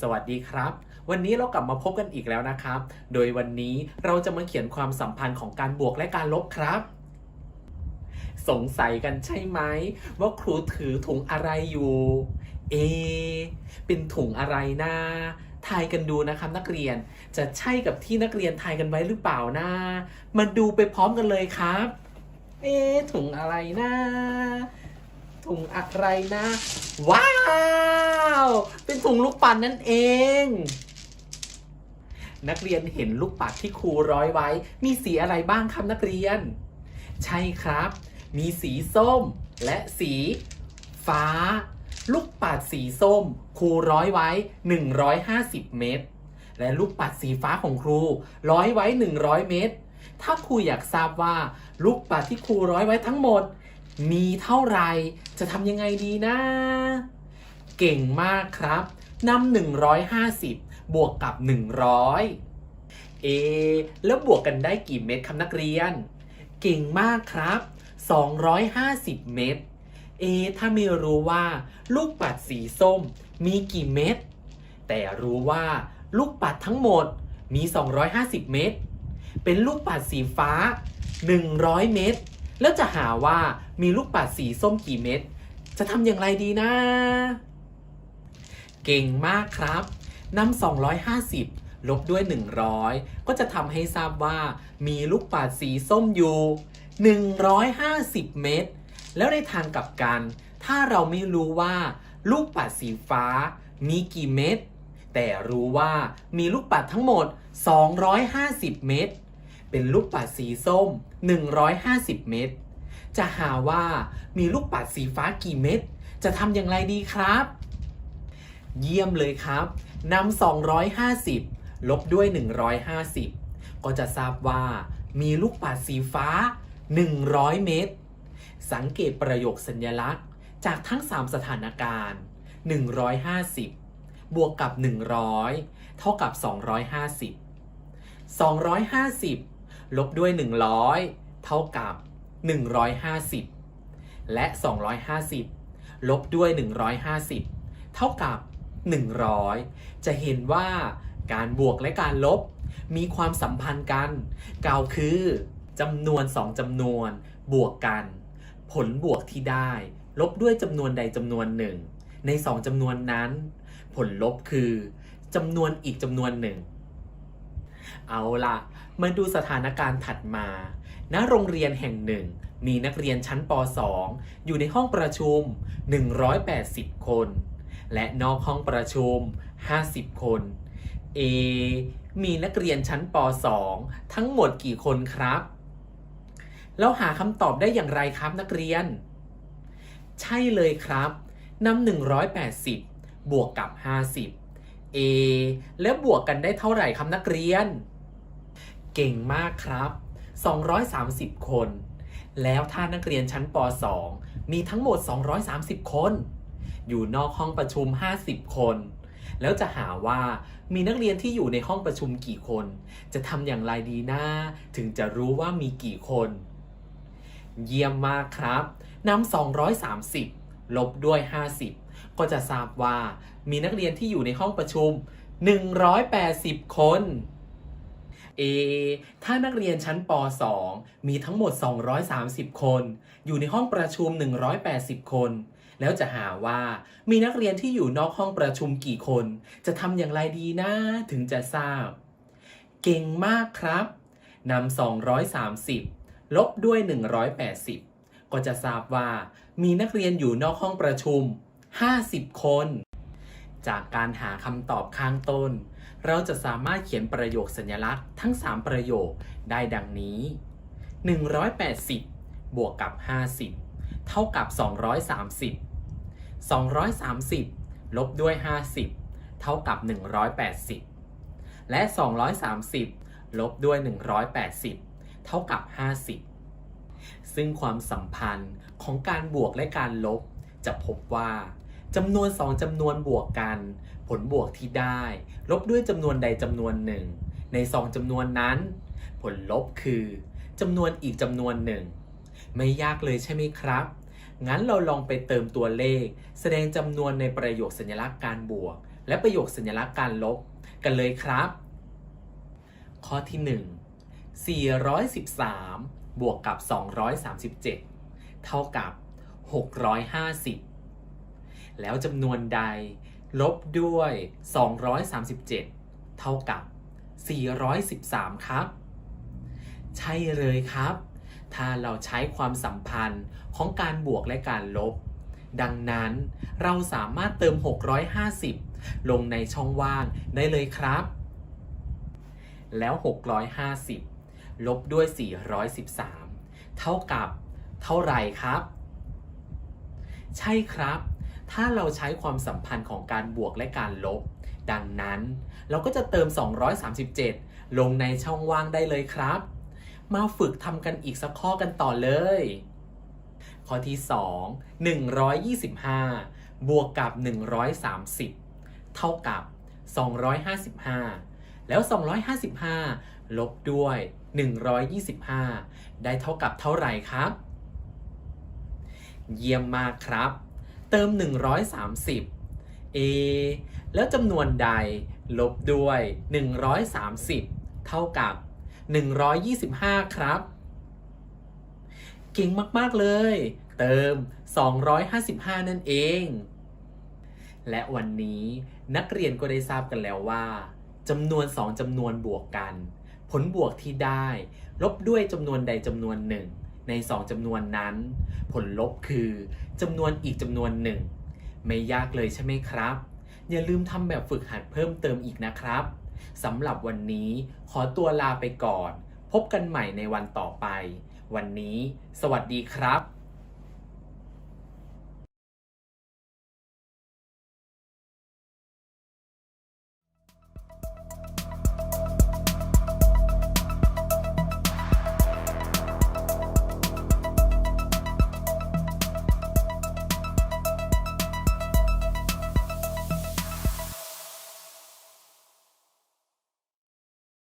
สวัสดีครับ วันนี้เรากลับมาพบกันอีกแล้วนะครับ โดยวันนี้เราจะมาเขียนความสัมพันธ์ของการบวกและการลบครับ สงสัยกันใช่ไหมว่าครูถือถุงอะไรอยู่ เอ เป็นถุงอะไรนะทายกันดูนะครับนักเรียนจะใช่กับที่นักเรียนทายกันไว้หรือเปล่านะมาดูไปพร้อมกันเลยครับ เอถุงอะไรนะ ถุงอะไรนะ ว้าว เป็นถุงลูกปัดนั่นเอง นักเรียนเห็นลูกปัดที่ครูร้อยไว้ มีสีอะไรบ้างครับนักเรียน ใช่ครับ มีสีส้มและสี ฟ้า ลูกปัดสีส้ม ครูร้อยไว้ 150 เมตร และลูกปัดสีฟ้าของครู ร้อยไว้ 100 เมตรถ้าครูอยากทราบว่า ลูกปัดที่ครูร้อยไว้ทั้งหมด มีเท่าไหร่จะทำยังไงดีนะ เก่งมากครับนำ150 บวกกับ 100 เอ แล้วบวกกันได้กี่เม็ดครับนักเรียน เก่งมากครับ 250 เม็ดเอ ถ้าไม่รู้ว่า ลูกปัดสีส้มมีกี่เม็ด แต่รู้ว่าลูกปัดทั้งหมดมี 250 เม็ด เป็นลูกปัดสีฟ้า 100 เม็ด แล้วจะหาว่ามีลูกปัดสีส้มกี่เม็ด จะทำอย่างไรดีนะ เก่งมากครับนำ250 ลบด้วย 100 ก็จะทำให้ทราบว่ามีลูกปัดสีส้มอยู่ 150 เม็ด แล้วในทางกลับกัน ถ้าเราไม่รู้ว่า ลูกปัดสีฟ้ามีกี่เม็ด แต่รู้ว่ามีลูกปัดทั้งหมด 250 เม็ด เป็นลูกปัดสีส้ม 150 เม็ดจะหาว่ามีลูกปัดสีฟ้ากี่เม็ด จะทำอย่างไรดีครับ เยี่ยมเลยครับนำ250 ลบด้วย 150 ก็จะทราบว่ามีลูกปัดสีฟ้า 100 เม็ด สังเกตประโยคสัญลักษณ์ จากทั้ง 3 สถานการณ์ 150 บวกกับ 100 เท่ากับ 250 250 ลบด้วย 100 เท่ากับ 150 และ 250 ลบด้วย 150 เท่ากับ 100 จะเห็นว่าการบวกและการลบมีความสัมพันธ์กันกล่าวคือจำนวน 2จำนวนบวกกัน ผลบวกที่ได้ ลบด้วยจำนวนใดจำนวนหนึ่ง ใน 2จำนวนนั้น ผลลบคือจำนวนอีกจำนวนหนึ่ง เอาล่ะ มาดูสถานการณ์ถัดมา ณ โรงเรียนแห่งหนึ่ง มีนักเรียนชั้นป .2 อยู่ในห้องประชุม 180 คน และนอกห้องประชุม 50 คน A มีนักเรียนชั้นป .2 ทั้งหมดกี่คนครับ แล้วหาคำตอบได้อย่างไรครับนักเรียน ใช่เลยครับนำ180 บวกกับ 50 A แล้วบวกกันได้เท่าไหร่ครับนักเรียน เก่งมากครับ 230 คน แล้วถ้านักเรียนชั้นป .2 มีทั้งหมด 230 คน อยู่นอกห้องประชุม 50 คน แล้วจะหาว่ามีนักเรียนที่อยู่ในห้องประชุมกี่คน จะทำอย่างไรดีนะ ถึงจะรู้ว่ามีกี่คน เยี่ยมมากครับนำ230 ลบด้วย 50 ก็จะทราบว่ามีนักเรียนที่อยู่ในห้องประชุม 180 คน เอ ถ้านักเรียนชั้นป .2 มีทั้งหมด 230 คน อยู่ในห้องประชุม 180 คน แล้วจะหาว่ามีนักเรียนที่อยู่นอกห้องประชุมกี่คน จะทำอย่างไรดีนะถึงจะทราบ เก่งมากครับนำ230 ลบด้วย 180 ก็จะทราบว่ามีนักเรียนอยู่นอกห้องประชุม 50 คน จากการหาคำตอบข้างต้น เราจะสามารถเขียนประโยคสัญลักษณ์ทั้ง 3 ประโยคได้ดังนี้ 180 บวกกับ 50 เท่ากับ 230 230 ลบด้วย 50 เท่ากับ 180 และ 230 ลบด้วย 180 เท่ากับ 50 ซึ่งความสัมพันธ์ของการบวกและการลบจะพบว่า จำนวน 2จำนวนบวกกัน ผลบวกที่ได้ ลบด้วยจำนวนใดจำนวนหนึ่ง ใน 2จำนวนนั้น ผลลบคือจำนวนอีกจำนวนหนึ่ง ไม่ยากเลยใช่ไหมครับ งั้นเราลองไปเติมตัวเลข แสดงจำนวนในประโยคสัญลักษณ์การบวก และประโยคสัญลักษณ์การลบกันเลยครับ ข้อที่ 1 413 บวกกับ 237 เท่ากับ 650 แล้วจำนวนใด ลบด้วย 237 เท่ากับ 413 ครับ ใช่เลยครับ ถ้าเราใช้ความสัมพันธ์ของการบวกและการลบ ดังนั้นเราสามารถเติม 650 ลงในช่องว่างได้เลยครับ แล้ว 650 ลบด้วย 413 เท่ากับเท่าไหร่ครับ ใช่ครับ ถ้าเราใช้ความสัมพันธ์ของการบวกและการลบ ดังนั้นเราก็จะเติม 237 ลงในช่องว่างได้เลยครับ มาฝึกทำกันอีกสักข้อกันต่อเลย ข้อที่ 2 125 บวกกับ 130 เท่ากับ 255 แล้ว 255 ลบด้วย 125 ได้เท่ากับเท่าไหร่ครับ เยี่ยมมากครับ เติม 130 A แล้วจำนวนใดลบด้วย 130 เท่ากับ 125 ครับ เก่งมาก ๆ เลย เติม 255 นั่นเอง และวันนี้นักเรียนก็ได้ทราบกันแล้วว่าจำนวน 2จำนวนบวกกัน ผลบวกที่ได้ ลบด้วยจำนวนใดจำนวนหนึ่ง ใน 2จำนวนนั้น ผลลบคือจำนวนอีกจำนวนหนึ่งไม่ยากเลยใช่ไหมครับ อย่าลืมทำแบบฝึกหัดเพิ่มเติมอีกนะครับสำหรับวันนี้ขอตัวลาไปก่อน พบกันใหม่ในวันต่อไป วันนี้ สวัสดีครับ